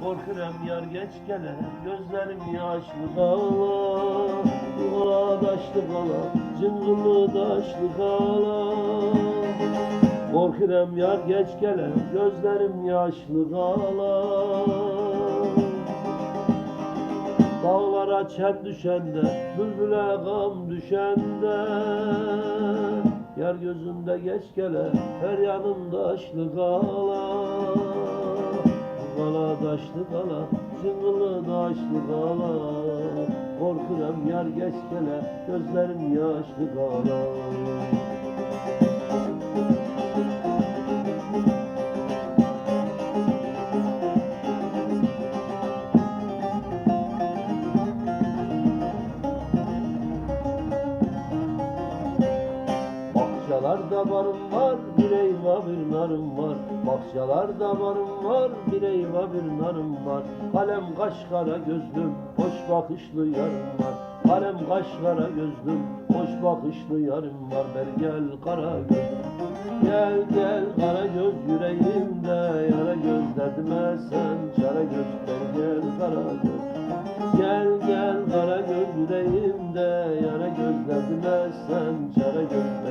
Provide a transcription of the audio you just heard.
Korkuram yar geç gele Gözlerim yaşlı kala Kala daşlı kala Cıngılı daşlı kala Korkuram yar geç gele Gözlerim yaşlı kala Dağlara çen düşende, bülbüle gam düşende. Yar gözünde geç gele, her yanımda aşlı kala Kala daşlı kala, cıngılı daşlı kala. Korkuram yar geç gözlerim yaşlı kala. Bahçelerde barım var, bir eyva bir narım var. Bahçelerde barım var, bir eyva bir narım var. Kalem kaş kara gözlüm, hoş bakışlı yarım var. Kalem kaş kara gözlüm, hoş bakışlı yarım var. Ver gel kara göz, gel gel kara göz yüreğimde yara göz derdime sen çare göz. Ver gel kara göz. Gel gel kara göz yüreğimde yara göz derdime sen çare göz